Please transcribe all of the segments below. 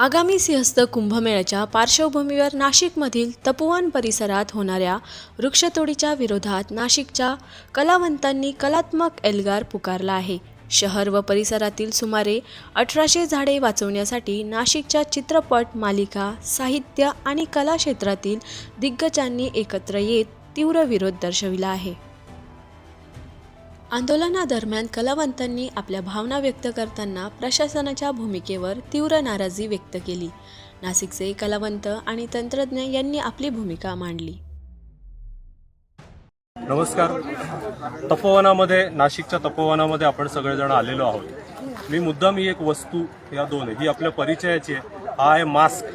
आगामी सिंहस्थ कुंभमेळ्याच्या पार्श्वभूमीवर नाशिकमधील तपोवन परिसरात होणाऱ्या वृक्षतोडीच्या विरोधात नाशिकच्या कलावंतांनी कलात्मक एल्गार पुकारला आहे. शहर व परिसरातील सुमारे अठराशे झाडे वाचवण्यासाठी नाशिकच्या चित्रपट मालिका साहित्य आणि कला क्षेत्रातील दिग्गजांनी एकत्र येत तीव्र विरोध दर्शविला आहे. आंदोलनादरम्यान कलावंतांनी आपल्या भावना व्यक्त करताना प्रशासनाच्या भूमिकेवर तीव्र नाराजी व्यक्त केली. नाशिकचे कलावंत आणि तंत्रज्ञ यांनी आपली भूमिका मांडली. नमस्कार. तपोवनामध्ये नाशिकच्या तपोवनामध्ये आपण सगळेजण आलेलो आहोत. मी मुद्दाम ही एक वस्तू या दोन आहे ही आपल्या परिचयाची आहे. हा आहे मास्क.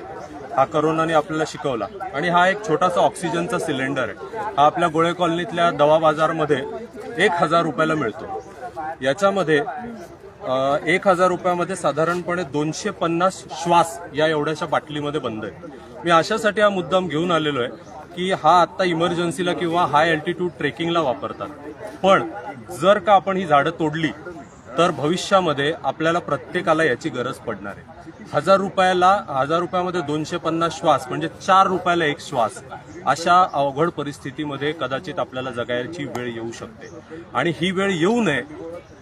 हा करोनाने आपल्याला शिकवला. आणि हा एक छोटासा ऑक्सिजनचा सिलेंडर आहे. हा आपल्या गोळे कॉलनीतल्या दवा बाजारमध्ये एक हजार रुपयाला मिळतो. याच्यामध्ये एक हजार रुपयामध्ये साधारणपणे दोनशे पन्नास श्वास या एवढ्याशा बाटलीमध्ये बंद आहे मी अशासाठी हा मुद्दाम घेऊन आलेलो आहे की हा आत्ता इमर्जन्सीला किंवा हाय अल्टिट्यूड ट्रेकिंगला वापरतात. पण जर का आपण ही झाडं तोडली तर भविष्यामध्ये आपल्याला प्रत्येकाला याची गरज पडणार आहे. हजार रुपयाला हजार रुपयामध्ये दोनशे पन्नास श्वास म्हणजे चार रुपयाला एक श्वास अशा अवघड परिस्थितीमध्ये कदाचित आपल्याला जगायची वेळ येऊ शकते. आणि ही वेळ येऊ नये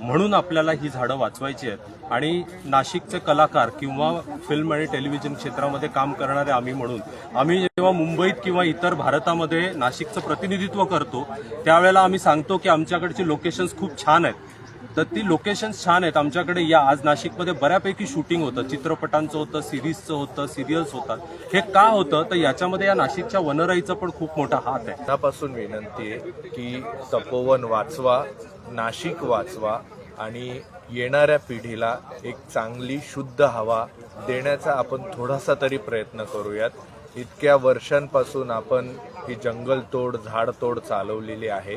म्हणून आपल्याला ही झाडं वाचवायची आहेत. आणि नाशिकचे कलाकार किंवा फिल्म आणि टेलिव्हिजन क्षेत्रामध्ये काम करणारे आम्ही म्हणून आम्ही जेव्हा मुंबईत किंवा इतर भारतामध्ये नाशिकचं प्रतिनिधित्व करतो त्यावेळेला आम्ही सांगतो की आमच्याकडची लोकेशन्स खूप छान आहेत. तर ती लोकेशन्स छान आहेत. आमच्याकडे या आज नाशिकमध्ये बऱ्यापैकी शूटिंग होतं. चित्रपटांचं होतं सिरीजचं होतं सिरियल्स होतात. हे का होतं? तर याच्यामध्ये या नाशिकच्या वनराईचा पण खूप मोठा हात आहे. त्यापासून विनंती आहे की तपोवन वाचवा नाशिक वाचवा आणि येणाऱ्या पिढीला एक चांगली शुद्ध हवा देण्याचा आपण थोडासा तरी प्रयत्न करूयात. इतक्या वर्षांपासून आपण ही जंगलतोड झाडतोड चालवलेली आहे.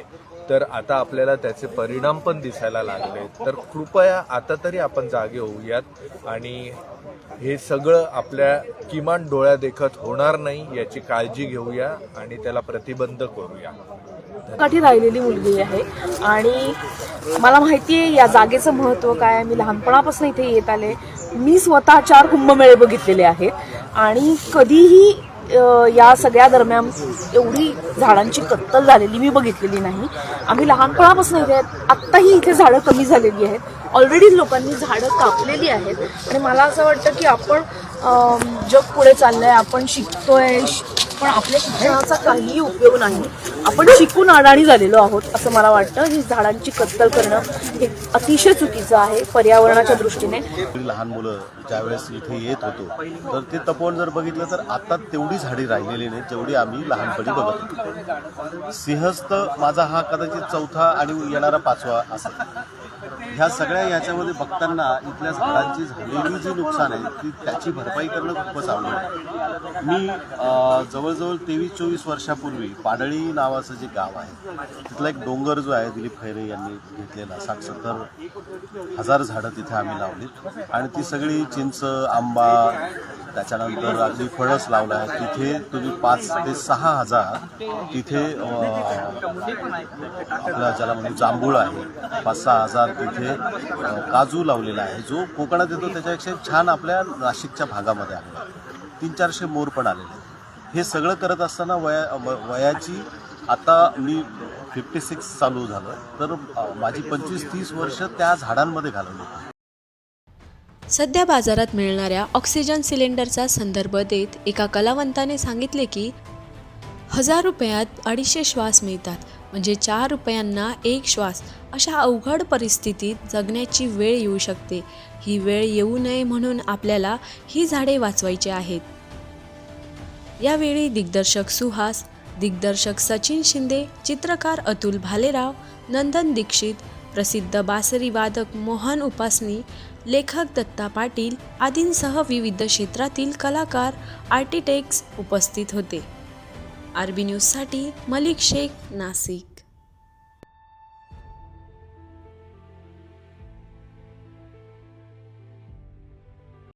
तर आता आपल्याला त्याचे परिणाम पण दिसायला लागले तर कृपया आता तरी आपण जागे होऊयात. आणि हे सगळं आपल्या किमान डोळ्या देखत होणार नाही याची काळजी घेऊया आणि त्याला प्रतिबंध करूया. काठी राहिलेली मुलगी आहे. आणि मला माहिती आहे या जागेचं महत्त्व काय मी लहानपणापासून इथे येत आले. मी स्वतः चार कुंभमेळे बघितलेले आहेत. आणि कधीही या सगळ्या दरम्यान एवढी झाडांची कत्तल झालेली मी बघितलेली नाही. आम्ही लहानपणापासून इथे आहेत. आत्ताही इथे झाडं कमी झालेली आहेत. ऑलरेडी लोकांनी झाडं कापलेली आहेत. आणि मला असं वाटतं की आपण जग पुढे चाललंय. आपण शिकतोय श- पण आपल्या शिक्षणाचा काहीही उपयोग नाही. आपण शिकून अडाणी झालेलो आहोत असं मला वाटतं. ही झाडांची कत्तल करणं हे अतिशय चुकीचं आहे पर्यावरणाच्या दृष्टीने. लहान मुलं ज्यावेळेस इथे येत होतो तर ते तपोवन जर बघितलं तर आता तेवढी झाडी राहिलेली नाही जेवढी आम्ही लहानपणी बघत होतो. सिंहस्थ माझा हा कदाचित चौथा आणि येणारा पाचवा असा. ह्या सगळ्या याच्यामध्ये बघताना इथल्या झाडांची झालेली जी नुकसान आहे ती त्याची भरपाई करणं खूपच अवघड आहे. मी जवळजवळ तेवीस चोवीस वर्षापूर्वी पाडळी नावाचं जे गाव आहे तिथला एक डोंगर जो आहे दिलीप खैरे यांनी घेतलेला साठ सत्तर हजार झाडं तिथे आम्ही लावली आणि ती सगळी चिंच आंबा त्याच्यानंतर अगदी फळस लावलं आहे. तिथे तुम्ही पाच ते सहा हजार तिथे आपला ज्याला म्हणजे जांभूळ आहे पाच सहा हजार तिथे इथे काजू लावलेला आहे. जो कोकणात येतो त्याच्यापेक्षा छान आपल्या नाशिकच्या भागामध्ये आहे. तीन चारशे मोर पण आलेले आहेत. हे सगळं करत असताना वया व- वयाची आता मी फिफ्टी सिक्स चालू झालं तर माझी पंचवीस तीस वर्ष त्या झाडांमध्ये घालवली सध्या बाजारात मिळणाऱ्या ऑक्सिजन सिलेंडरचा संदर्भ देत एका कलावंताने सांगितले की हजार रुपयात अडीचशे श्वास मिळतात. म्हणजे चार रुपयांना एक श्वास. अशा अवघड परिस्थितीत जगण्याची वेळ येऊ शकते. ही वेळ येऊ नये म्हणून आपल्याला ही झाडे वाचवायची आहेत. यावेळी दिग्दर्शक सुहास दिग्दर्शक सचिन शिंदे चित्रकार अतुल भालेराव नंदन दीक्षित प्रसिद्ध बासरी वादक मोहन उपासनी लेखक दत्ता पाटील आदींसह विविध क्षेत्रातील कलाकार आर्किटेक्ट्स उपस्थित होते. आरबी न्यूजसाठी मलिक शेख नाशिक